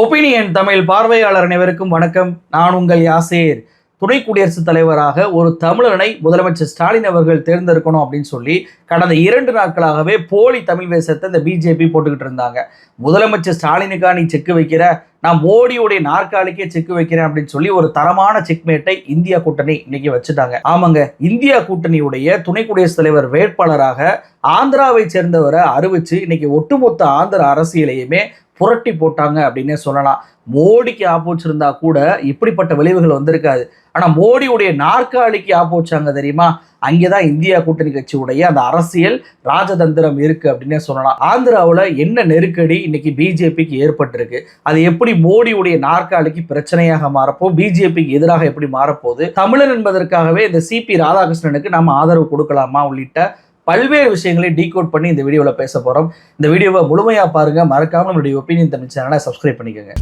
Opinion Tamil பார்வையாளர் அனைவருக்கும் வணக்கம். நான் உங்கள் யாசேர். துணை குடியரசுத் தலைவராக ஒரு தமிழனை முதலமைச்சர் ஸ்டாலின் அவர்கள் தேர்ந்தெடுக்கணும் அப்படின்னு சொல்லி கடந்த இரண்டு நாட்களாகவே போலி தமிழ் வேஷத்தை இந்த பிஜேபி போட்டுக்கிட்டு இருந்தாங்க. முதலமைச்சர் ஸ்டாலினுக்கா நீ செக்கு வைக்கிற நான் மோடியுடைய நாற்காலிக்கே செக்கு வைக்கிறேன் அப்படின்னு சொல்லி ஒரு தரமான செக்மேட்டை இந்தியா கூட்டணி இன்னைக்கு வச்சுட்டாங்க. ஆமாங்க இந்தியா கூட்டணியுடைய துணை குடியரசுத் தலைவர் வேட்பாளராக ஆந்திராவை சேர்ந்தவரை அறிவிச்சு இன்னைக்கு ஒட்டுமொத்த ஆந்திர அரசியலையுமே புரட்டி போட்டாங்க அப்படின்னே சொல்லலாம். மோடிக்கு ஆப்போச்சு இருந்தா கூட இப்படிப்பட்ட விளைவுகள் வந்திருக்காது. ஆனால் மோடியுடைய நாற்காலிக்கு ஆப்போச்சாங்க தெரியுமா? அங்கேதான் இந்தியா கூட்டணி கட்சியுடைய அந்த அரசியல் ராஜதந்திரம் இருக்குது அப்படின்னே சொல்லலாம். ஆந்திராவில் என்ன நெருக்கடி இன்னைக்கு பிஜேபிக்கு ஏற்பட்டிருக்கு? அது எப்படி மோடியுடைய நாற்காலிக்கு பிரச்சனையாக மாறப்போ பிஜேபிக்கு எதிராக எப்படி மாறப்போகுது? தமிழன் என்பதற்காகவே இந்த சிபி ராதாகிருஷ்ணனுக்கு நம்ம ஆதரவு கொடுக்கலாமா உள்ளிட்ட பல்வேறு விஷயங்களை டீகோட் பண்ணி இந்த வீடியோவில் பேச போகிறோம் இந்த வீடியோவை முழுமையாக பாருங்க. மறக்காமல் நம்மளுடைய ஒப்பீனியன் தமிழ் சேனலை சப்ஸ்கிரைப் பண்ணிக்கோங்க.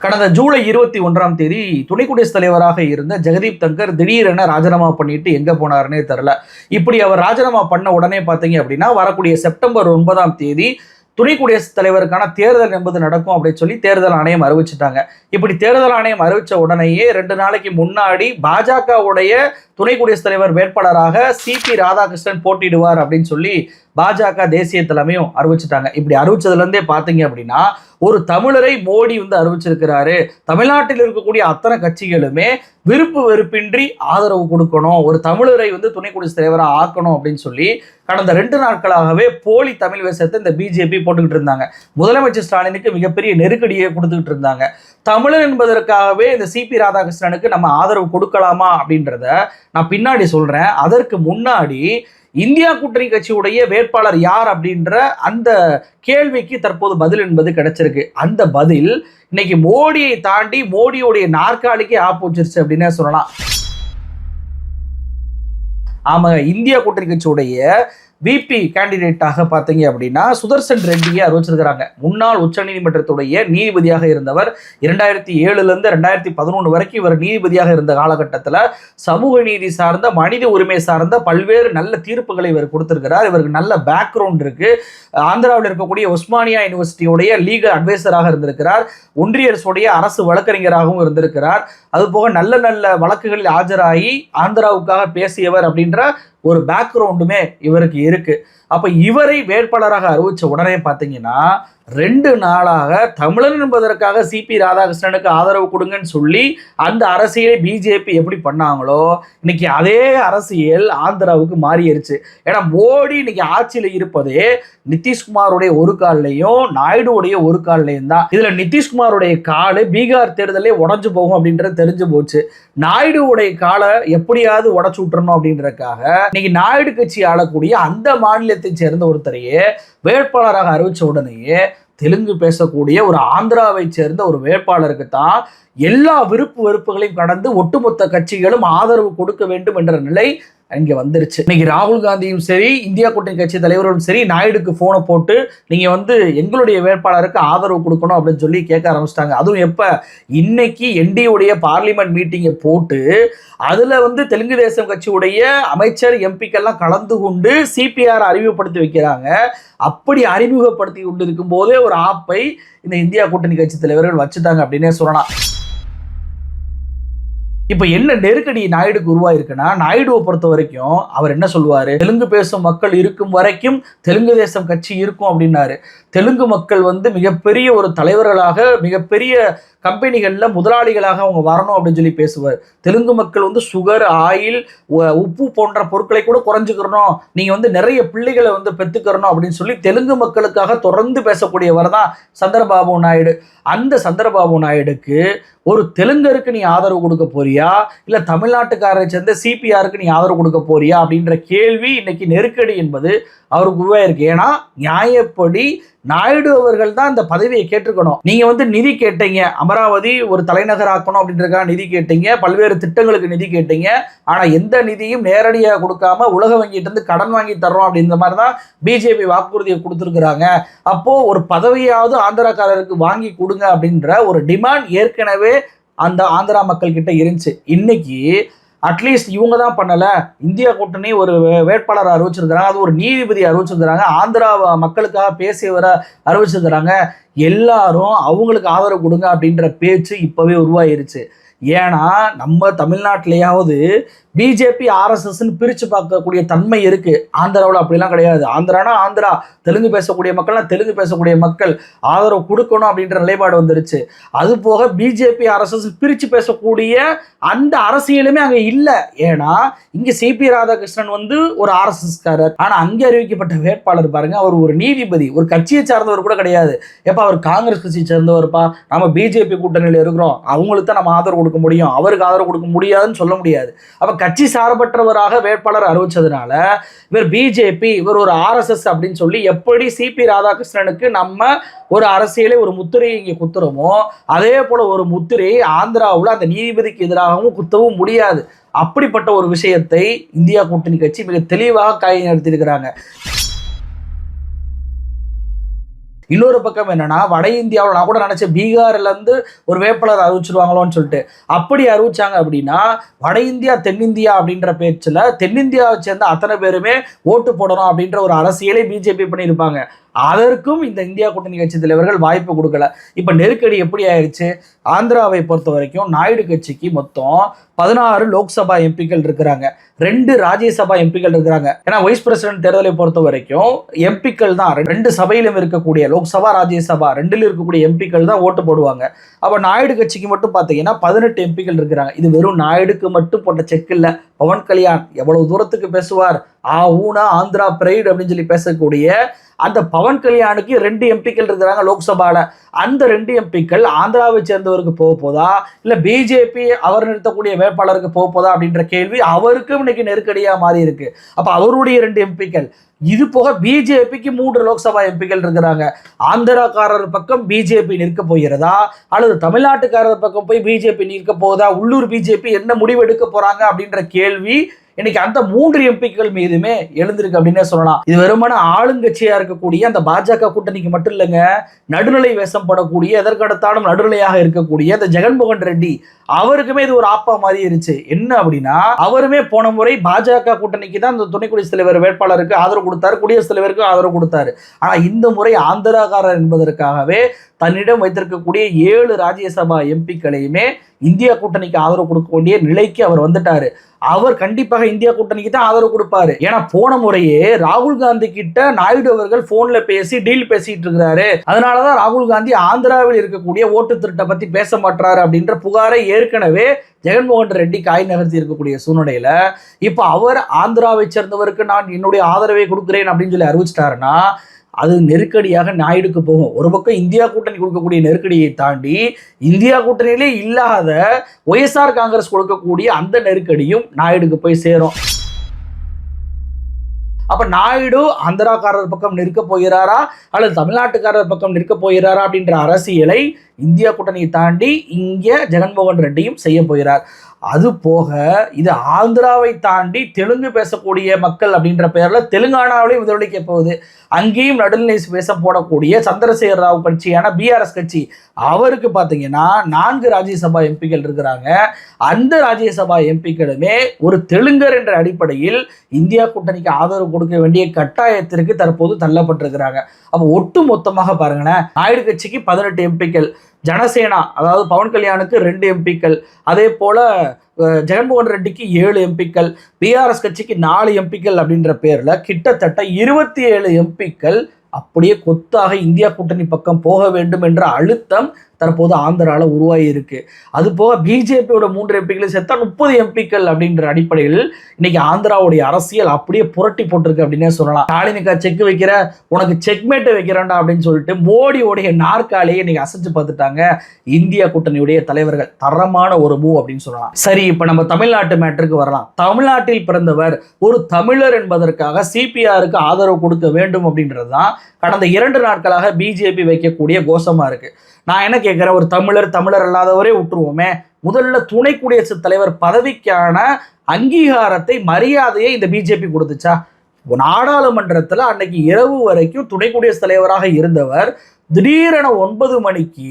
கடந்த ஜூலை இருபத்தி ஒன்றாம் தேதி துணை குடியரசுத் தலைவராக இருந்த ஜெகதீப் தங்கர் திடீரென ராஜினாமா பண்ணிட்டு எங்க போனாருன்னே தெரில இப்படி அவர் ராஜினாமா பண்ண உடனே பார்த்தீங்க அப்படின்னா வரக்கூடிய செப்டம்பர் ஒன்பதாம் தேதி துணை குடியரசுத் தலைவருக்கான தேர்தல் என்பது நடக்கும் அப்படின்னு சொல்லி தேர்தல் ஆணையம் அறிவிச்சிட்டாங்க. இப்படி தேர்தல் ஆணையம் அறிவிச்ச உடனேயே ரெண்டு நாளைக்கு முன்னாடி பாஜகவுடைய துணை குடியரசுத் தலைவர் வேட்பாளராக சிபி ராதாகிருஷ்ணன் போட்டியிடுவார் அப்படின்னு சொல்லி பாஜக தேசிய தலைமையும் அறிவிச்சிட்டாங்க. இப்படி அறிவிச்சதுலேருந்தே பார்த்தீங்க அப்படின்னா ஒரு தமிழரை மோடி வந்து அறிவிச்சிருக்கிறாரு. தமிழ்நாட்டில் இருக்கக்கூடிய அத்தனை கட்சிகளுமே விருப்பு வெறுப்பின்றி ஆதரவு கொடுக்கணும் ஒரு தமிழரை வந்து துணை குடியரசுத் தலைவராக ஆக்கணும் அப்படின்னு சொல்லி கடந்த ரெண்டு நாட்களாகவே போலி தமிழ் வேஷத்தை இந்த பிஜேபி போட்டுக்கிட்டு இருந்தாங்க. முதலமைச்சர் ஸ்டாலினுக்கு மிகப்பெரிய நெருக்கடியை கொடுத்துக்கிட்டு இருந்தாங்க. தமிழர் என்பதற்காகவே இந்த சிபி ராதாகிருஷ்ணனுக்கு நம்ம ஆதரவு கொடுக்கலாமா அப்படின்றத நான் பின்னாடி சொல்றேன். அதற்கு முன்னாடி இந்தியா கூட்டணி கட்சியுடைய வேட்பாளர் யார் அப்படின்ற அந்த கேள்விக்கு தற்போது பதில் என்பது கிடைச்சிருக்கு. அந்த பதில் இன்னைக்கு மோடியை தாண்டி மோடியுடைய நாற்காலிக்கு ஆப்போச்சிருச்சு அப்படின்னே சொல்லலாம். ஆமாங்க இந்தியா கூட்டணி கட்சியுடைய விபி கேண்டிடேட்டாக பார்த்தீங்க அப்படின்னா சுதர்சன் ரெட்டியை அறிவிச்சிருக்கிறாங்க. முன்னாள் உச்சநீதிமன்றத்துடைய நீதிபதியாக இருந்தவர் இரண்டாயிரத்தி ஏழுலேருந்து ரெண்டாயிரத்தி பதினொன்று வரைக்கும் இவர் நீதிபதியாக இருந்த காலகட்டத்தில் சமூக நீதி சார்ந்த மனித உரிமை சார்ந்த பல்வேறு நல்ல தீர்ப்புகளை இவர் கொடுத்திருக்கிறார். இவருக்கு நல்ல பேக்ரவுண்ட் இருக்கு. ஆந்திராவில் இருக்கக்கூடிய உஸ்மானியா யூனிவர்சிட்டியுடைய லீகல் அட்வைசராக இருந்திருக்கிறார். ஒன்றிய அரசுடைய அரசு வழக்கறிஞராகவும் இருந்திருக்கிறார். அதுபோக நல்ல நல்ல வழக்குகளில் ஆஜராகி ஆந்திராவுக்காக பேசியவர் அப்படின்ற ஒரு பேக்ரவுண்டுமே இவருக்கு இருக்கு. அப்போ இவரை வேட்பாளராக அறிவித்த உடனே பார்த்தீங்கன்னா ரெண்டு நாளாக தமிழன் என்பதற்காக சிபி ராதாகிருஷ்ணனுக்கு ஆதரவு கொடுங்கன்னு சொல்லி அந்த அரசியலை பிஜேபி எப்படி பண்ணாங்களோ இன்னைக்கு அதே அரசியல் ஆந்திராவுக்கு மாறிடுச்சு ஏன்னா மோடி இன்னைக்கு ஆட்சியில் இருப்பதே நிதிஷ்குமாருடைய ஒரு கால்லையும் நாயுடுவுடைய ஒரு கால்லையும் தான். இதில் நிதிஷ்குமாருடைய காலு பீகார் தேர்தலே உடஞ்சு போகும் அப்படின்றது தெரிஞ்சு போச்சு. நாயுடுவுடைய காலை எப்படியாவது உடச்சு விட்டுறணும் அப்படின்றதுக்காக இன்னைக்கு நாயுடு கட்சி ஆளக்கூடிய அந்த மாநில மாநிலத்தை சேர்ந்த ஒருத்தரையே வேட்பாளராக அறிவித்த உடனேயே தெலுங்கு பேசக்கூடிய ஒரு ஆந்திராவை சேர்ந்த ஒரு வேட்பாளருக்கு தான் எல்லா விருப்பு வெறுப்புகளையும் கடந்து ஒட்டுமொத்த கட்சிகளும் ஆதரவு கொடுக்க வேண்டும் என்ற நிலை இங்க வந்துருச்சு. இன்னைக்கு ராகுல் காந்தியும் சரி இந்தியா கூட்டணி கட்சி தலைவர்களும் சரி நாயுடுக்கு போனை போட்டு நீங்க வந்து எங்களுடைய வேட்பாளருக்கு ஆதரவு கொடுக்கணும் அப்படின்னு சொல்லி கேட்க ஆரம்பிச்சிட்டாங்க. அதுவும் எப்ப? இன்னைக்கு என்டிஏடைய பார்லிமெண்ட் மீட்டிங்கை போட்டு அதுல வந்து தெலுங்கு தேசம் கட்சியுடைய அமைச்சர் எம்பிக்கெல்லாம் கலந்து கொண்டு சிபிஆர் அறிமுகப்படுத்தி வைக்கிறாங்க. அப்படி அறிமுகப்படுத்தி கொண்டு இருக்கும் போதே ஒரு ஆப்பை இந்த இந்தியா கூட்டணி கட்சி தலைவர்கள் வச்சுட்டாங்க அப்படின்னே சொல்லலாம். இப்போ என்ன நெருக்கடி நாயுடுக்கு உருவாயிருக்குன்னா நாயுடுவை பொறுத்த வரைக்கும் அவர் என்ன சொல்லுவார்? தெலுங்கு பேசும் மக்கள் இருக்கும் வரைக்கும் தெலுங்கு தேசம் கட்சி இருக்கும் அப்படின்னாரு. தெலுங்கு மக்கள் வந்து மிகப்பெரிய ஒரு தலைவர்களாக மிகப்பெரிய கம்பெனிகளில் முதலாளிகளாக அவங்க வரணும் அப்படின்னு சொல்லி பேசுவார். தெலுங்கு மக்கள் வந்து சுகர் ஆயில் உப்பு போன்ற பொருட்களை கூட குறைஞ்சிக்கிறணும். நீங்கள் வந்து நிறைய பிள்ளைகளை வந்து பெற்றுக்கிறணும் அப்படின்னு சொல்லி தெலுங்கு மக்களுக்காக தொடர்ந்து பேசக்கூடியவர் தான் சந்திரபாபு நாயுடு. அந்த சந்திரபாபு நாயுடுக்கு ஒரு தெலுங்கருக்கு நீ ஆதரவு கொடுக்க போறியா? இல்லை தமிழ்நாட்டுக்காரரை சேர்ந்த சிபிஆருக்கு நீ ஆதரவு கொடுக்க போறியா? அப்படின்ற கேள்வி இன்னைக்கு நெருக்கடி என்பது அவருக்கு உருவாயிருக்கு. ஏன்னா நியாயப்படி நாயுடு அவர்கள் தான் அந்த பதவியை கேட்டிருக்கணும். நீங்க வந்து நிதி கேட்டீங்க. அமராவதி ஒரு தலைநகர் ஆக்கணும் அப்படின்றதுக்காக நிதி கேட்டீங்க. பல்வேறு திட்டங்களுக்கு நிதி கேட்டீங்க. ஆனா எந்த நிதியும் நேரடியாக கொடுக்காம உலக வங்கிட்டு இருந்து கடன் வாங்கி தர்றோம் அப்படின்ற மாதிரி தான் பிஜேபி வாக்குறுதியை கொடுத்துருக்குறாங்க. அப்போ ஒரு பதவியாவது ஆந்திராக்காரருக்கு வாங்கி கொடுங்க அப்படின்ற ஒரு டிமாண்ட் ஏற்கனவே அந்த ஆந்திரா மக்கள் கிட்ட இருந்துச்சு. இன்னைக்கு அட்லீஸ்ட் இவங்க தான் பண்ணலை. இந்தியா கூட்டணி ஒரு வேட்பாளர் அறிவிச்சிருக்கிறாங்க. அது ஒரு நீதிபதி அறிவிச்சிருக்கிறாங்க. ஆந்திரா மக்களுக்காக பேசியவரை அறிவிச்சிருக்கிறாங்க. எல்லாரும் அவங்களுக்கு ஆதரவு கொடுங்க அப்படின்ற பேச்சு இப்போவே உருவாயிருச்சு. ஏன்னா நம்ம தமிழ்நாட்டிலேயாவது பிஜேபி ஆர்எஸ்எஸ்ன்னு பிரித்து பார்க்கக்கூடிய தன்மை இருக்குது ஆந்திராவில் அப்படிலாம் கிடையாது. ஆந்திரானா ஆந்திரா தெலுங்கு பேசக்கூடிய மக்கள்னால் தெலுங்கு பேசக்கூடிய மக்கள் ஆதரவு கொடுக்கணும் அப்படின்ற நிலைப்பாடு வந்துருச்சு. அது போக பிஜேபி ஆர்எஸ்எஸ் பிரித்து பேசக்கூடிய அந்த அரசியலுமே அங்கே இல்லை. ஏன்னா இங்கே சிபி ராதாகிருஷ்ணன் வந்து ஒரு ஆர்எஸ்எஸ்காரர். ஆனால் அங்கே அறிவிக்கப்பட்ட வேட்பாளர் பாருங்க அவர் ஒரு நீதிபதி. ஒரு கட்சியை சார்ந்தவர் கூட கிடையாது. எப்போ அவர் காங்கிரஸ் கட்சியை சேர்ந்தவர்ப்பா? நம்ம பிஜேபி கூட்டணியில் இருக்கிறோம். அவங்களுக்கு தான் நம்ம ஆதரவு கொடுக்க முடியும் அவருக்கு ஆதரவு கொடுக்க முடியாதுன்னு சொல்ல முடியாது. அப்போ கட்சி சார்பற்றவராக வேட்பாளர் அறிவிச்சதுனால இவர் பிஜேபி இவர் ஒரு ஆர்எஸ்எஸ் அப்படின்னு சொல்லி எப்படி சிபி ராதாகிருஷ்ணனுக்கு நம்ம ஒரு அரசியலை ஒரு முத்திரையை இங்கே குத்துறோமோ அதே போல ஒரு முத்திரையை ஆந்திராவில் அந்த நீதிபதிக்கு எதிராகவும் குத்தவும் முடியாது. அப்படிப்பட்ட ஒரு விஷயத்தை இந்தியா கூட்டணி கட்சி மிக தெளிவாக காய் நடத்தியிருக்கிறாங்க இன்னொரு பக்கம் என்னன்னா வட இந்தியாவில் நான் கூட நினைச்சேன் பீகார்ல இருந்து ஒரு வேட்பாளர் அறிவிச்சிருவாங்களோன்னு சொல்லிட்டு. அப்படி அறிவிச்சாங்க அப்படின்னா வட இந்தியா தென்னிந்தியா அப்படின்ற பேச்சில் தென்னிந்தியாவை சேர்ந்த அத்தனை பேருமே ஓட்டு போடணும் அப்படின்ற ஒரு அரசியலே பிஜேபி பண்ணியிருப்பாங்க. அதற்கும் இந்த இந்தியா கூட்டணி கட்சி தலைவர்கள் வாய்ப்பு கொடுக்கல. இப்போ நெருக்கடி எப்படி ஆயிடுச்சு ஆந்திராவை பொறுத்த வரைக்கும் நாயுடு கட்சிக்கு மொத்தம் பதினாறு லோக்சபா எம்பிக்கள் இருக்கிறாங்க. ரெண்டு ராஜ்யசபா எம்பிக்கள் இருக்கிறாங்க. ஏன்னா வைஸ் பிரசிடென்ட் தேர்தலை பொறுத்த வரைக்கும் எம்பிக்கள் தான். ரெண்டு சபையிலும் இருக்கக்கூடிய லோக்சபா ராஜ்யசபா ரெண்டிலும் இருக்கக்கூடிய எம்பிக்கள் தான் ஓட்டு போடுவாங்க. அப்போ நாயுடு கட்சிக்கு மட்டும் பார்த்தீங்கன்னா பதினெட்டு எம்பிக்கள் இருக்கிறாங்க. இது வெறும் நாயுடுக்கு மட்டும் போட்ட செக் இல்லை. பவன் கல்யாண் எவ்வளவு தூரத்துக்கு பேசுவார்? ஆ ஊனா ஆந்திரா பிரைட் அப்படின்னு சொல்லி பேசக்கூடிய அந்த பவன் கல்யாணுக்கு ரெண்டு எம்பிக்கள் இருக்கிறாங்க லோக்சபாவில் அந்த ரெண்டு எம்பிக்கள் ஆந்திராவை சேர்ந்தவருக்கு போக போதா? இல்லை பிஜேபி அவர் நிறுத்தக்கூடிய வேட்பாளருக்கு போக போதா அப்படின்ற கேள்வி அவருக்கும் இன்னைக்கு நெருக்கடியாக மாறி இருக்கு. அப்போ அவருடைய ரெண்டு எம்பிக்கள் இது போக பிஜேபிக்கு மூன்று லோக்சபா எம்பிக்கள் இருக்கிறாங்க. ஆந்திராக்காரர் பக்கம் பிஜேபி நிற்க போகிறதா? அல்லது தமிழ்நாட்டுக்காரர் பக்கம் போய் பிஜேபி நிற்க போதா உள்ளூர் பிஜேபி என்ன முடிவு எடுக்க போறாங்க அப்படின்ற கேள்வி இன்னைக்கு அந்த மூன்று எம்பிக்கள் மீதுமே எழுந்திருக்கு அப்படின்னே சொல்லலாம். இது வெறுமன ஆளுங்கட்சியா இருக்கக்கூடிய அந்த பாஜக கூட்டணிக்கு மட்டும் இல்லைங்க நடுநிலை வேஷம் படக்கூடிய எதற்கடுத்தாலும் நடுநிலையாக இருக்கக்கூடிய அந்த ஜெகன்மோகன் ரெட்டி அவருக்குமே இது ஒரு ஆப்பா மாதிரி இருந்துச்சு. என்ன அப்படின்னா அவருமே போன முறை பாஜக கூட்டணிக்கு தான் அந்த துணை குடியரசுத் தலைவர் வேட்பாளருக்கு ஆதரவு கொடுத்தாரு குடியரசுத் தலைவருக்கு ஆதரவு கொடுத்தாரு. ஆனா இந்த முறை ஆந்திராகாரர் என்பதற்காகவே தன்னிடம் வைத்திருக்கக்கூடிய ஏழு ராஜ்யசபா எம்பிக்களையுமே இந்தியா கூட்டணிக்கு ஆதரவு கொடுக்க வேண்டிய நிலைக்கு அவர் வந்துட்டாரு. அவர் கண்டிப்பாக இந்தியா கூட்டணிக்கு தான் ஆதரவு கொடுப்பாரு. ஏன்னா போன முறையே ராகுல் காந்தி கிட்ட நாயுடு அவர்கள் போன்ல பேசி டீல் பேசிட்டு இருக்கிறாரு. அதனாலதான் ராகுல் காந்தி ஆந்திராவில் இருக்கக்கூடிய ஓட்டு திருட்டை பத்தி பேச மாட்டாரு அப்படின்ற புகாரை ஏற்கனவே ஜெகன்மோகன் ரெட்டி காய் நகர்த்தி இருக்கக்கூடிய சூழ்நிலையில இப்போ அவர் ஆந்திராவை சேர்ந்தவருக்கு நான் என்னுடைய ஆதரவை கொடுக்கிறேன் அப்படின்னு சொல்லி அறிவிச்சிட்டாருன்னா அது நெருக்கடியாக நாயுடுக்கு போகும். ஒரு பக்கம் இந்தியா கூட்டணி கொடுக்கக்கூடிய நெருக்கடியை தாண்டி இந்தியா கூட்டணியிலே இல்லாத ஒய்எஸ்ஆர் காங்கிரஸ் கொடுக்கக்கூடிய அந்த நெருக்கடியும் நாயுடுக்கு போய் சேரும். அப்ப நாயுடு ஆந்திராக்காரர் பக்கம் நிற்க போகிறாரா? அல்லது தமிழ்நாட்டுக்காரர் பக்கம் நிற்க போகிறாரா? அப்படின்ற அரசியலை இந்தியா கூட்டணியை தாண்டி இங்கே ஜெகன்மோகன் ரெட்டியும் செய்ய போகிறார். அது போக இது ஆந்திராவை தாண்டி தெலுங்கு பேசக்கூடிய மக்கள் அப்படின்ற பெயரில் தெலுங்கானாவிலையும் எதிரொலிக்க போகுது. அங்கேயும் நடுநிலை பேச போடக்கூடிய சந்திரசேகர ராவ் கட்சியான பிஆர்எஸ் கட்சி. அவருக்கு பார்த்தீங்கன்னா நான்கு ராஜ்யசபா எம்பிக்கள் இருக்கிறாங்க. அந்த ராஜ்யசபா எம்பிக்களுமே ஒரு தெலுங்கர் என்ற அடிப்படையில் இந்தியா கூட்டணிக்கு ஆதரவு கொடுக்க வேண்டிய கட்டாயத்திற்கு தற்போது தள்ளப்பட்டிருக்கிறாங்க. அப்போ ஒட்டு மொத்தமாக பாருங்களேன் நாயுடு கட்சிக்கு பதினெட்டு எம்பிக்கள். ஜனசேனா அதாவது பவன் கல்யாணுக்கு ரெண்டு எம்பிக்கள். அதே போல் ஜெகன்மோகன் ரெட்டிக்கு ஏழு எம்பிக்கள் பிஆர்எஸ் கட்சிக்கு நாலு எம்பிக்கள் அப்படின்ற பேரில் கிட்டத்தட்ட இருபத்தி ஏழு எம்பிக்கள் அப்படியே கொத்தாக இந்தியா கூட்டணி பக்கம் போக வேண்டும் என்ற அழுத்தம் தற்போது ஆந்திராவில் உருவாகி இருக்கு அது போக பிஜேபியோட மூன்று எம்பிக்கள் சேர்த்தா முப்பது எம்பிக்கள் அப்படின்ற அடிப்படையில் இன்னைக்கு ஆந்திராவுடைய அரசியல் அப்படியே புரட்டி போட்டிருக்கு அப்படின்னே சொல்லலாம். ஸ்டாலினுக்கா செக் வைக்கிற உனக்கு செக்மேட் வைக்கிறேன்டா அப்படின்னு சொல்லிட்டு மோடியோடைய நாற்காலியை இன்னைக்கு அசைச்சு பார்த்துட்டாங்க இந்தியா கூட்டணியுடைய தலைவர்கள். தரமான ஒரு மூவ் அப்படின்னு சொல்லலாம். சரி இப்போ நம்ம தமிழ்நாட்டு மேட்டருக்கு வரலாம். தமிழ்நாட்டில் பிறந்தவர் ஒரு தமிழர் என்பதற்காக சிபிஆருக்கு ஆதரவு கொடுக்க வேண்டும் அப்படின்றது தான் கடந்த இரண்டு நாட்களாக பிஜேபி வைக்கக்கூடிய கோஷமாக இருக்குது நான் என்ன கேட்குறேன் ஒரு தமிழர் தமிழர் அல்லாதவரே விட்டுருவோமே. முதல்ல துணை குடியரசுத் தலைவர் பதவிக்கான அங்கீகாரத்தை மரியாதையை இந்த பிஜேபி கொடுத்துச்சா? நாடாளுமன்றத்தில் அன்னைக்கு இரவு வரைக்கும் துணை குடியரசுத் தலைவராக இருந்தவர் திடீரென ஒன்பது மணிக்கு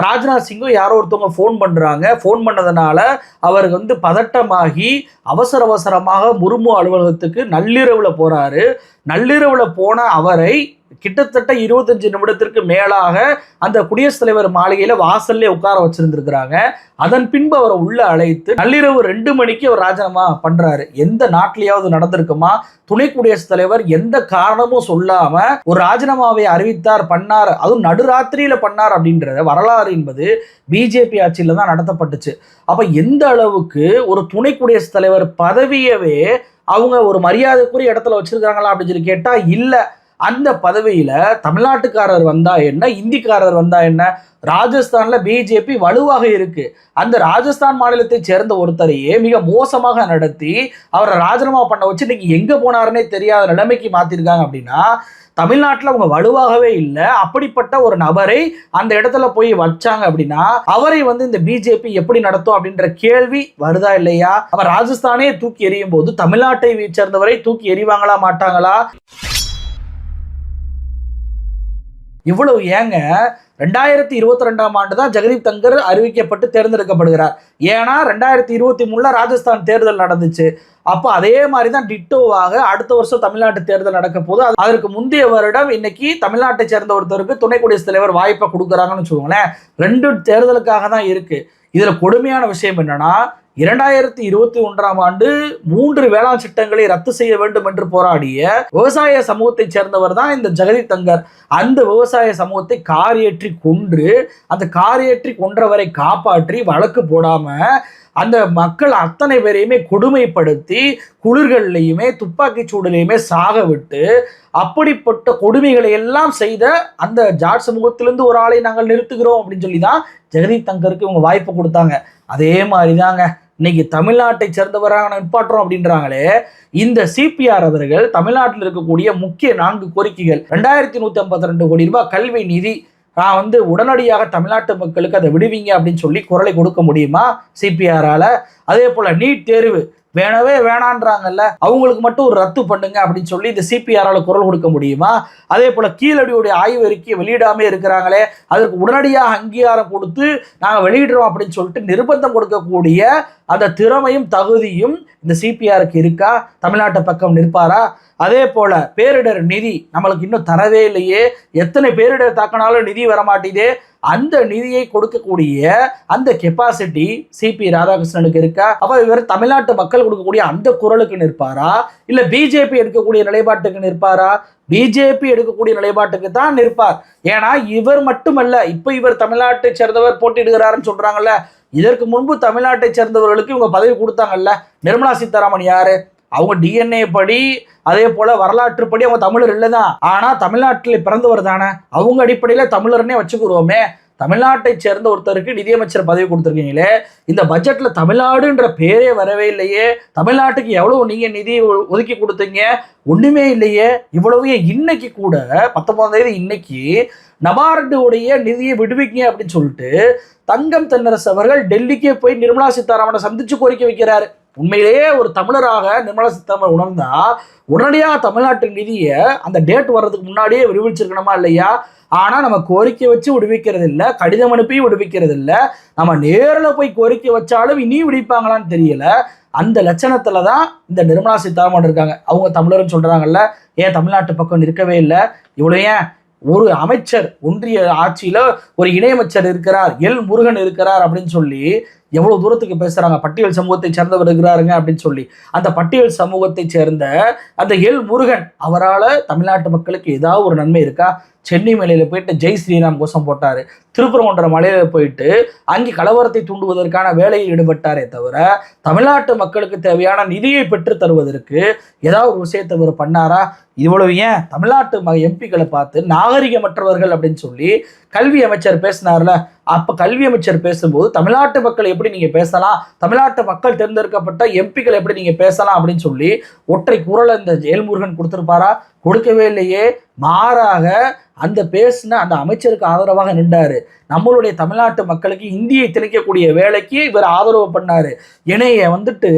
ராஜ்நாத் சிங்கும் யாரோ ஒருத்தவங்க ஃபோன் பண்ணுறாங்க ஃபோன் பண்ணதுனால அவர் வந்து பதட்டமாகி அவசர அவசரமாக முர்மு அலுவலகத்துக்கு நள்ளிரவில் போகிறாரு நள்ளிரவில் போன அவரை கிட்டத்தட்ட இருபத்தஞ்சு நிமிடத்திற்கு மேலாக அந்த குடியரசுத் தலைவர் மாளிகையில வாசல்லே உட்கார வச்சிருந்திருக்கிறாங்க. அதன் பின்பு அவரை உள்ள அழைத்து நள்ளிரவு ரெண்டு மணிக்கு அவர் ராஜினாமா பண்றாரு. எந்த நாட்டிலேயாவது நடந்திருக்குமா? துணை குடியரசுத் தலைவர் எந்த காரணமும் சொல்லாம ஒரு ராஜினாமாவை அறிவித்தார் பண்ணார் அதுவும் நடுராத்திரியில பண்ணார் அப்படின்றத வரலாறு என்பது பிஜேபி ஆட்சியில தான் நடத்தப்பட்டுச்சு. அப்ப எந்த அளவுக்கு ஒரு துணை குடியரசுத் தலைவர் பதவியவே அவங்க ஒரு மரியாதைக்குரிய இடத்துல வச்சிருக்காங்களா அப்படின்னு சொல்லி கேட்டா இல்ல. அந்த பதவியில தமிழ்நாட்டுக்காரர் வந்தா என்ன? இந்திக்காரர் வந்தா என்ன? ராஜஸ்தான்ல பிஜேபி வலுவாக இருக்கு. அந்த ராஜஸ்தான் மாநிலத்தை சேர்ந்த ஒருத்தரையே மிக மோசமாக நடத்தி அவரை ராஜினாமா பண்ண வச்சு இன்னைக்கு எங்க போனாருன்னே தெரியாத நிலைமைக்கு மாத்திருக்காங்க அப்படின்னா தமிழ்நாட்டில் அவங்க வலுவாகவே இல்லை. அப்படிப்பட்ட ஒரு நபரை அந்த இடத்துல போய் வச்சாங்க அப்படின்னா அவரை வந்து இந்த பிஜேபி எப்படி நடத்தும் அப்படின்ற கேள்வி வருதா இல்லையா? அவர் ராஜஸ்தானே தூக்கி எறியும் போது தமிழ்நாட்டை சேர்ந்தவரை தூக்கி எறிவாங்களா மாட்டாங்களா? இவ்வளவு ஏங்க? ரெண்டாயிரத்தி இருபத்தி ரெண்டாம் ஆண்டு தான் ஜெகதீப் தங்கர் அறிவிக்கப்பட்டு தேர்ந்தெடுக்கப்படுகிறார். ஏன்னா ரெண்டாயிரத்தி இருபத்தி மூணுல ராஜஸ்தான் தேர்தல் நடந்துச்சு. அப்போ அதே மாதிரி தான் டிட்டோவாக அடுத்த வருஷம் தமிழ்நாட்டு தேர்தல் நடக்க போது அதற்கு முந்தைய வருடம் இன்னைக்கு தமிழ்நாட்டை சேர்ந்த ஒருத்தருக்கு துணை குடியரசுத் தலைவர் வாய்ப்பை கொடுக்குறாங்கன்னு வச்சுக்கோங்களேன். ரெண்டு தேர்தலுக்காக தான் இருக்கு. இதுல கொடுமையான விஷயம் என்னன்னா இரண்டாயிரத்தி இருபத்தி ஒன்றாம் ஆண்டு மூன்று வேளாண் சட்டங்களை ரத்து செய்ய வேண்டும் என்று போராடிய விவசாய சமூகத்தை சேர்ந்தவர் தான் இந்த ஜெகதி தங்கர். அந்த விவசாய சமூகத்தை காரியேற்றி கொன்று அந்த காரியேற்றி கொன்றவரை காப்பாற்றி வழக்கு போடாம அந்த மக்கள் அத்தனை பேரையுமே கொடுமைப்படுத்தி குளிர்கள்லையுமே துப்பாக்கி சூடுலையுமே சாக விட்டு அப்படிப்பட்ட கொடுமைகளை எல்லாம் செய்த அந்த ஜாட் சமூகத்திலிருந்து ஒரு ஆளை நாங்கள் நிறுத்துகிறோம் அப்படின்னு சொல்லி தான் ஜெகதீப் தங்கருக்கு இவங்க வாய்ப்பு கொடுத்தாங்க. அதே மாதிரி தாங்க இன்னைக்கு தமிழ்நாட்டை சேர்ந்தவராக நிப்பாட்டுறோம் அப்படின்றாங்களே இந்த சிபிஆர் அவர்கள் தமிழ்நாட்டில் இருக்கக்கூடிய முக்கிய நான்கு கோரிக்கைகள். ரெண்டாயிரத்தி நூத்தி ஐம்பத்தி ரெண்டு கோடி ரூபாய் கல்வி நிதி நான் வந்து உடனடியாக தமிழ்நாட்டு மக்களுக்கு அதை விடுவீங்க அப்படின்னு சொல்லி குரலை கொடுக்க முடியுமா சிபிஆரால அதே போல நீட் தேர்வு வேணவே வேணான்றாங்கல்ல? அவங்களுக்கு மட்டும் ஒரு ரத்து பண்ணுங்க அப்படின்னு சொல்லி இந்த சிபிஆரால் குரல் கொடுக்க முடியுமா? அதே போல கீழடியுடைய ஆய்வு அறிக்கையை வெளியிடாமே இருக்கிறாங்களே அதற்கு உடனடியாக அங்கீகாரம் கொடுத்து நாங்கள் வெளியிடுறோம் அப்படின்னு சொல்லிட்டு நிர்பந்தம் கொடுக்கக்கூடிய அந்த திறமையும் தகுதியும் இந்த சிபிஆருக்கு இருக்கா? தமிழ்நாட்டு பக்கம் நிற்பாரா? அதே போல பேரிடர் நிதி நம்மளுக்கு இன்னும் தரவே இல்லையே. எத்தனை பேரிடர் தாக்கினாலும் நிதி வரமாட்டேதே அந்த நிதியை கொடுக்கக்கூடிய அந்த கெப்பாசிட்டி சிபி ராதாகிருஷ்ணனுக்கு இருக்கா? அப்ப இவர் தமிழ்நாட்டு மக்கள் கொடுக்கக்கூடிய அந்த குரலுக்கு நிற்பாரா? இல்ல பிஜேபி எடுக்கக்கூடிய நிலைப்பாட்டுக்கு நிற்பாரா? பிஜேபி எடுக்கக்கூடிய நிலைப்பாட்டுக்கு தான் நிற்பார். ஏன்னா இவர் மட்டுமல்ல இப்ப இவர் தமிழ்நாட்டை சேர்ந்தவர் போட்டியிடுகிறாருன்னு சொல்றாங்கல்ல. இதற்கு முன்பு தமிழ்நாட்டை சேர்ந்தவர்களுக்கு இவங்க பதவி கொடுத்தாங்கல்ல. நிர்மலா சீதாராமன் யாரு? அவங்க டிஎன்ஏ படி அதே போல வரலாற்றுப்படி அவங்க தமிழர் இல்லைதான் ஆனா தமிழ்நாட்டில் பிறந்தவர் தானே? அவங்க அடிப்படையில தமிழர்னே வச்சுக்கிறோமே தமிழ்நாட்டை சேர்ந்த ஒருத்தருக்கு நிதியமைச்சர் பதவி கொடுத்துருக்கீங்களே. இந்த பட்ஜெட்ல தமிழ்நாடுன்ற பேரே வரவே இல்லையே. தமிழ்நாட்டுக்கு எவ்வளவு நீங்க நிதி ஒ- ஒதுக்கி கொடுத்தீங்க? ஒண்ணுமே இல்லையே. இவ்வளவு இன்னைக்கு கூட பத்தொன்பதாம் தேதி இன்னைக்கு நபார்டுடைய நிதியை விடுவிக்க அப்படின்னு சொல்லிட்டு தங்கம் தென்னரசு அவர்கள் டெல்லிக்கே போய் நிர்மலா சீதாராமனை சந்திச்சு கோரிக்கை வைக்கிறாரு. உண்மையிலேயே ஒரு தமிழராக நிர்மலா சீதாராமன் உணர்ந்தா உடனடியாக தமிழ்நாட்டு நிதியை அந்த டேட் வர்றதுக்கு முன்னாடியே விடுவிச்சிருக்கணுமா இல்லையா? ஆனால் நம்ம கோரிக்கை வச்சு விடுவிக்கிறது இல்லை கடிதம் அனுப்பி விடுவிக்கிறது இல்லை நம்ம நேரில் போய் கோரிக்கை வச்சாலும் இனி விடுவிப்பாங்களான்னு தெரியல. அந்த லட்சணத்தில் தான் இந்த நிர்மலா சீதாராமன் இருக்காங்க. அவங்க தமிழர்னு சொல்கிறாங்கல்ல ஏன் தமிழ்நாட்டு பக்கம் நிற்கவே இல்லை? இவ்வளோ ஏன்? ஒரு அமைச்சர் ஒன்றிய ஆட்சியில் ஒரு இணையமைச்சர் இருக்கிறார் எல் முருகன் இருக்கிறார் அப்படின்னு சொல்லி எவ்வளவு தூரத்துக்கு பேசுறாங்க? பட்டியல் சமூகத்தை சேர்ந்தவர் இருக்கிறாருங்க அப்படின்னு சொல்லி. அந்த பட்டியல் சமூகத்தை சேர்ந்த அந்த எல் முருகன் அவரால் தமிழ்நாட்டு மக்களுக்கு ஏதாவது ஒரு நன்மை இருக்கா? சென்னை மலையில போயிட்டு ஜெய் ஸ்ரீராம் கோஷம் போட்டார். திருப்பரங்குன்ற மலையில போயிட்டு அங்கே கலவரத்தை தூண்டுவதற்கான வேலையில் ஈடுபட்டாரே தவிர தமிழ்நாட்டு மக்களுக்கு தேவையான நிதியை பெற்று தருவதற்கு ஏதாவது ஒரு விஷயத்தை இவர் பண்ணாரா? இவ்வளவு ஏன்? தமிழ்நாட்டு எம்பிக்களை பார்த்து நாகரிகமற்றவர்கள் அப்படின்னு சொல்லி கல்வி அமைச்சர் பேசினார்ல அப்ப கல்வி அமைச்சர் பேசும்போது தமிழ்நாட்டு மக்கள் எப்படி நீங்க பேசலாம் தமிழ்நாட்டு மக்கள் தேர்ந்தெடுக்கப்பட்ட எம்பிக்கள் எப்படி நீங்க பேசலாம் அப்படின்னு சொல்லி ஒற்றை குரல் இந்த ஜெயல்முருகன் கொடுத்துருப்பாரா? கொடுக்கவே இல்லையே. மாறாக அந்த பேசின அந்த அமைச்சருக்கு ஆதரவாக நின்றாரு. நம்மளுடைய தமிழ்நாட்டு மக்களுக்கு இந்தியை திணிக்கக்கூடிய வேலைக்கு இவர் ஆதரவு பண்ணார். இணைய வந்துட்டு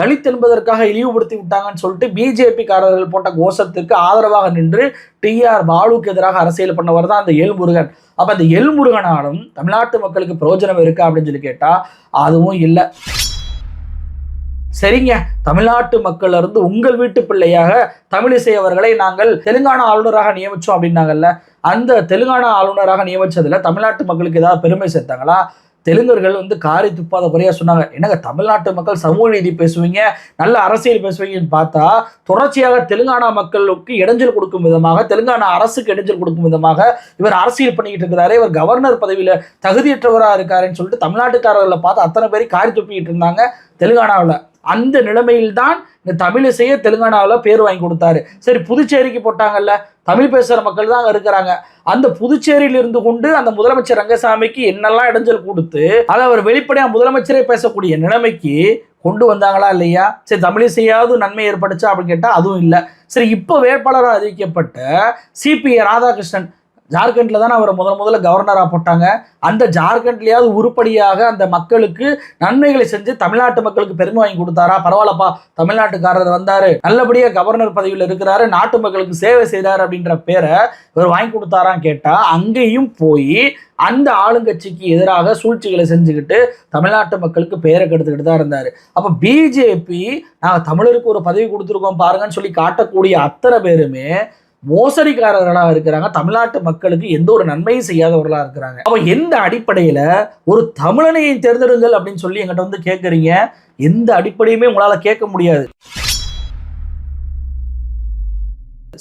தலித் என்பதற்காக இழிவுபடுத்தி விட்டாங்கன்னு சொல்லிட்டு பிஜேபிக்காரர்கள் போட்ட கோஷத்திற்கு ஆதரவாக நின்று டிஆர் பாலுக்கு எதிராக அரசியல் பண்ணவர் தான் அந்த எல்முருகன். அப்போ அந்த எல்முருகனாலும் தமிழ்நாட்டு மக்களுக்கு பிரயோஜனம் இருக்கா அப்படின்னு சொல்லி கேட்டால் அதுவும் இல்லை. சரிங்க. தமிழ்நாட்டு மக்கள்ல இருந்து உங்கள் வீட்டு பிள்ளையாக தமிழிசை அவர்களை நாங்கள் தெலுங்கானா ஆளுநராக நியமிச்சோம் அப்படின்னாங்கல்ல. அந்த தெலுங்கானா ஆளுநராக நியமிச்சதுல தமிழ்நாட்டு மக்களுக்கு ஏதாவது பெருமை சேர்த்தாங்களா? தெலுங்கர்கள் வந்து காரி துப்பாத குறையா சொன்னாங்க. என்னங்க தமிழ்நாட்டு மக்கள் சமூக நீதி பேசுவீங்க நல்ல அரசியல் பேசுவீங்கன்னு பார்த்தா தொடர்ச்சியாக தெலுங்கானா மக்களுக்கு இடைஞ்சல் கொடுக்கும் விதமாக தெலுங்கானா அரசுக்கு இடைஞ்சல் கொடுக்கும் விதமாக இவர் அரசியல் பண்ணிக்கிட்டு இருக்கிறாரு. இவர் கவர்னர் பதவியில் தகுதியற்றவராக இருக்காருன்னு சொல்லிட்டு தமிழ்நாட்டுக்காரர்களை பார்த்து அத்தனை பேரையும் காரி துப்பிக்கிட்டு இருந்தாங்க தெலுங்கானாவில். அந்த நிலைமையில்தான் இந்த தமிழிசையை தெலுங்கானாவில் பேர் வாங்கி கொடுத்தாரு. சரி புதுச்சேரிக்கு போட்டாங்கல்ல தமிழ் பேசுகிற மக்கள் தான் அங்கே இருக்கிறாங்க. அந்த புதுச்சேரியில் இருந்து கொண்டு அந்த முதலமைச்சர் ரங்கசாமிக்கு என்னெல்லாம் இடைஞ்சல் கொடுத்து அதை அவர் வெளிப்படையாக முதலமைச்சரே பேசக்கூடிய நிலைமைக்கு கொண்டு வந்தாங்களா இல்லையா? சரி தமிழிசையாவது நன்மை ஏற்பட்டுச்சா அப்படின்னு கேட்டால் அதுவும் இல்லை. சரி இப்போ வேட்பாளராக அறிவிக்கப்பட்ட சிபிஏ ராதாகிருஷ்ணன் ஜார்க்கண்ட்ல தானே அவரை முதல் முதல்ல கவர்னராக போட்டாங்க. அந்த ஜார்க்கண்ட்லேயாவது உருப்படியாக அந்த மக்களுக்கு நன்மைகளை செஞ்சு தமிழ்நாட்டு மக்களுக்கு பெருமை வாங்கி கொடுத்தாரா? பரவாயில்லப்பா தமிழ்நாட்டுக்காரர் வந்தார். நல்லபடியாக கவர்னர் பதவியில் இருக்கிறாரு நாட்டு மக்களுக்கு சேவை செய்தார் அப்படின்ற பேரை இவர் வாங்கி கொடுத்தாரான்னு கேட்டால் அங்கேயும் போய் அந்த ஆளுங்கட்சிக்கு எதிராக சூழ்ச்சிகளை செஞ்சுக்கிட்டு தமிழ்நாட்டு மக்களுக்கு பெயரை கெடுத்துக்கிட்டு தான் இருந்தார். அப்போ பிஜேபி நாங்கள் தமிழருக்கு ஒரு பதவி கொடுத்துருக்கோம் பாருங்கன்னு சொல்லி காட்டக்கூடிய அத்தனை பேருமே மோசடிக்காரர்களாக இருக்கிறாங்க. தமிழ்நாட்டு மக்களுக்கு எந்த ஒரு நன்மையும் செய்யாதவர்களாக இருக்கிறாங்க. அப்போ எந்த அடிப்படையில் ஒரு தமிழனையை தேர்ந்தெடுங்கள் அப்படின்னு சொல்லி எங்கிட்ட வந்து கேட்குறீங்க எந்த அடிப்படையுமே உங்களால் கேட்க முடியாது.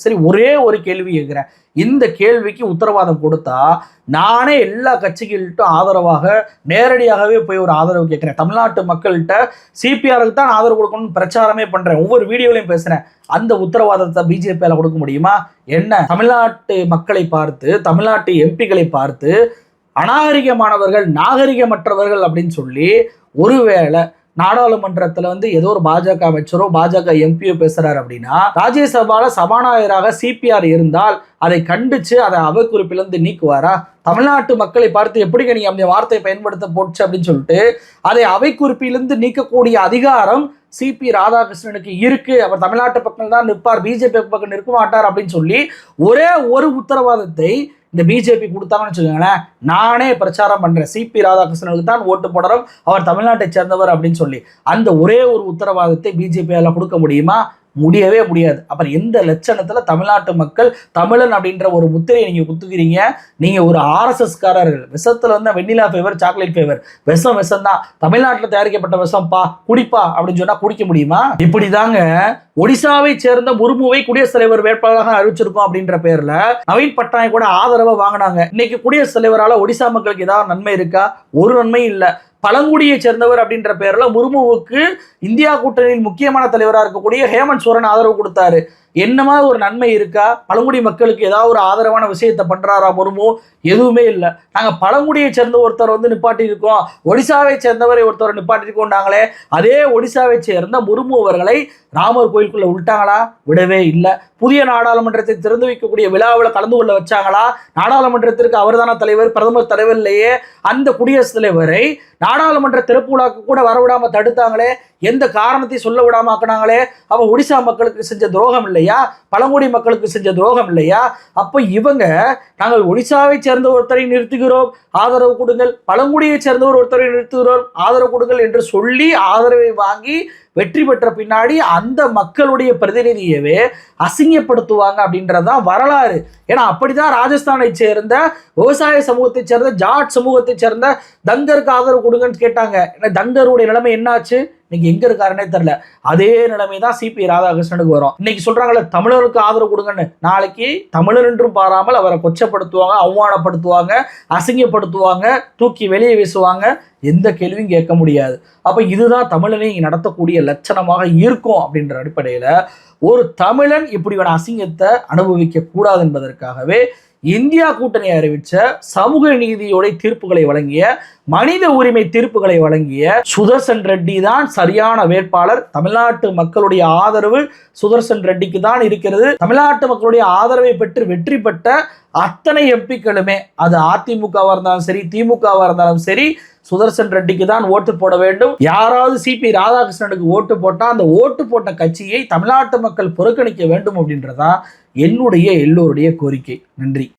சரி ஒரே ஒரு கேள்வி கேட்குறேன் இந்த கேள்விக்கு உத்தரவாதம் கொடுத்தா நானே எல்லா கட்சிகள்கிட்டும் ஆதரவாக நேரடியாகவே போய் ஒரு ஆதரவு கேட்குறேன். தமிழ்நாட்டு மக்கள்கிட்ட சிபிஆருக்கு தான் ஆதரவு கொடுக்கணும்னு பிரச்சாரமே பண்ணுறேன் ஒவ்வொரு வீடியோலையும் பேசுகிறேன் அந்த உத்தரவாதத்தை பிஜேபியால் கொடுக்க முடியுமா? என்ன? தமிழ்நாட்டு மக்களை பார்த்து தமிழ்நாட்டு எம்பிக்களை பார்த்து அநாகரிகமானவர்கள் நாகரிகமற்றவர்கள் அப்படின்னு சொல்லி ஒருவேளை நாடாளுமன்றத்துல வந்து ஏதோ ஒரு பாஜக அமைச்சரோ பாஜக எம்பியோ பேசுறாரு அப்படின்னா ராஜ்யசபால சபாநாயகராக சிபிஆர் இருந்தால் அதை கண்டிச்சு அதை அவக்குறிப்பிலிருந்து நீக்குவாரா? தமிழ்நாட்டு மக்களை பார்த்து எப்படிங்க நீங்கள் அந்த வார்த்தையை பயன்படுத்த போச்சு அப்படின்னு சொல்லிட்டு அதை அவைக்குறிப்பிலிருந்து நீக்கக்கூடிய அதிகாரம் சிபி ராதாகிருஷ்ணனுக்கு இருக்கு. அவர் தமிழ்நாட்டு பக்கம் தான் நிற்பார் பிஜேபி பக்கம் நிற்க மாட்டார் அப்படின்னு சொல்லி ஒரே ஒரு உத்தரவாதத்தை இந்த பிஜேபி கொடுத்தாங்கன்னு வச்சுக்கோங்களேன் நானே பிரச்சாரம் பண்றேன். சிபி ராதாகிருஷ்ணனுக்கு தான் ஓட்டு போடுறோம் அவர் தமிழ்நாட்டை சேர்ந்தவர் அப்படின்னு சொல்லி. அந்த ஒரே ஒரு உத்தரவாதத்தை பிஜேபியால கொடுக்க முடியுமா? முடியவே முடியாது. அப்புறம் எந்த லட்சணத்துல தமிழ்நாட்டு மக்கள் தமிழன் அப்படின்ற ஒரு முத்திரையை நீங்க குத்துக்கிறீங்க? நீங்க ஒரு ஆர்எஸ்எஸ் காரர்கள். விஷத்துல வந்து வெண்ணிலா ஃபேவர் சாக்லேட் ஃபேவர் விஷம் விஷம் தான் தமிழ்நாட்டில் தயாரிக்கப்பட்ட விஷம்ப்பா குடிப்பா அப்படின்னு சொன்னா குடிக்க முடியுமா? இப்படிதாங்க ஒடிசாவை சேர்ந்த முர்முவை குடியரசுத் தலைவர் வேட்பாளராக அறிவிச்சிருக்கோம் அப்படின்ற பேர்ல நவீன் பட்நாயக் கூட ஆதரவை வாங்கினாங்க. இன்னைக்கு குடியரசுத் தலைவரால ஒடிசா மக்களுக்கு ஏதாவது நன்மை இருக்கா? ஒரு நன்மையும் இல்லை. பழங்குடியை சேர்ந்தவர் அப்படின்ற பேரில் முர்முவுக்கு இந்தியா கூட்டணியில் முக்கியமான தலைவராக இருக்கக்கூடிய ஹேமந்த் சோரன் ஆதரவு கொடுத்தாரு. என்னமா ஒரு நன்மை இருக்கா? பழங்குடி மக்களுக்கு ஏதாவது ஒரு ஆதரவான விஷயத்தை பண்றாரா முர்மு? எதுவுமே இல்லை. நாங்கள் பழங்குடியை சேர்ந்த ஒருத்தர் வந்து நிப்பாட்டி இருக்கோம் ஒடிசாவை சேர்ந்தவரை ஒருத்தர் நிப்பாட்டி இருக்கோம்னாங்களே அதே ஒடிசாவை சேர்ந்த முர்மு அவர்களை ராமர் கோயிலுக்குள்ள விட்டாங்களா விடவே இல்லை. புதிய நாடாளுமன்றத்தை திறந்து வைக்கக்கூடிய விழாவில் கலந்து கொள்ள வச்சாங்களா? நாடாளுமன்றத்திற்கு அவர்தான தலைவர் பிரதமர் தலைவர் இல்லையே. அந்த குடியரசுத் தலைவரை நாடாளுமன்ற திறப்பு விழாக்கு கூட வரவிடாமல் தடுத்தாங்களே? எந்த காரணத்தை சொல்ல விடாம ஆக்கினாங்களே அவன் ஒடிசா மக்களுக்கு செஞ்ச துரோகம் இல்லையா? பழங்குடி மக்களுக்கு செஞ்ச துரோகம் இல்லையா? அப்போ இவங்க நாங்கள் ஒடிசாவை சேர்ந்த ஒருத்தரை நிறுத்துகிறோம் ஆதரவு கொடுங்கள். பழங்குடியை சேர்ந்தவர் ஒருத்தரை நிறுத்துகிறோம் ஆதரவு கொடுங்கள் என்று சொல்லி ஆதரவை வாங்கி வெற்றி பெற்ற பின்னாடி அந்த மக்களுடைய பிரதிநிதியவே அசிங்கப்படுத்துவாங்க அப்படின்றதான் வரலாறு. ஏன்னா அப்படிதான் ராஜஸ்தானை சேர்ந்த விவசாய சமூகத்தை சேர்ந்த ஜாட் சமூகத்தை சேர்ந்த தங்கருக்கு ஆதரவு கொடுங்கன்னு கேட்டாங்க. ஏன்னா தங்கருடைய நிலைமை என்னாச்சு? இன்னைக்கு எங்க இருக்காருன்னே தெரியல. அதே நிலைமை தான் சிபி ராதாகிருஷ்ணனுக்கு வரும். இன்னைக்கு சொல்றாங்கல்ல தமிழருக்கு ஆதரவு கொடுங்கன்னு. நாளைக்கு தமிழர் என்றும் பாராமல் அவரை கொச்சப்படுத்துவாங்க அவமானப்படுத்துவாங்க அசிங்கப்படுத்துவாங்க தூக்கி வெளியே வீசுவாங்க. எந்த கேள்வியும் கேட்க முடியாது. அப்போ இதுதான் தமிழனை இங்கே நடத்தக்கூடிய லட்சணமாக இருக்கும் அப்படின்ற அடிப்படையில் ஒரு தமிழன் இப்படியான அசிங்கத்தை அனுபவிக்க கூடாது என்பதற்காகவே இந்தியா கூட்டணி அறிவித்த சமூக நீதியோட தீர்ப்புகளை வழங்கிய மனித உரிமை தீர்ப்புகளை வழங்கிய சுதர்சன் ரெட்டி தான் சரியான வேட்பாளர். தமிழ்நாட்டு மக்களுடைய ஆதரவு சுதர்சன் ரெட்டிக்கு தான் இருக்கிறது. தமிழ்நாட்டு மக்களுடைய ஆதரவை பெற்று வெற்றி பெற்ற அத்தனை எம்பிக்களுமே அது அதிமுகவா இருந்தாலும் சரி திமுகவா இருந்தாலும் சரி சுதர்சன் ரெட்டிக்கு தான் ஓட்டு போட வேண்டும். யாராவது சிபி ராதாகிருஷ்ணனுக்கு ஓட்டு போட்டால் அந்த ஓட்டு போட்ட கட்சியை தமிழ்நாட்டு மக்கள் புறக்கணிக்க வேண்டும் அப்படின்றதான் என்னுடைய எல்லோருடைய கோரிக்கை. நன்றி.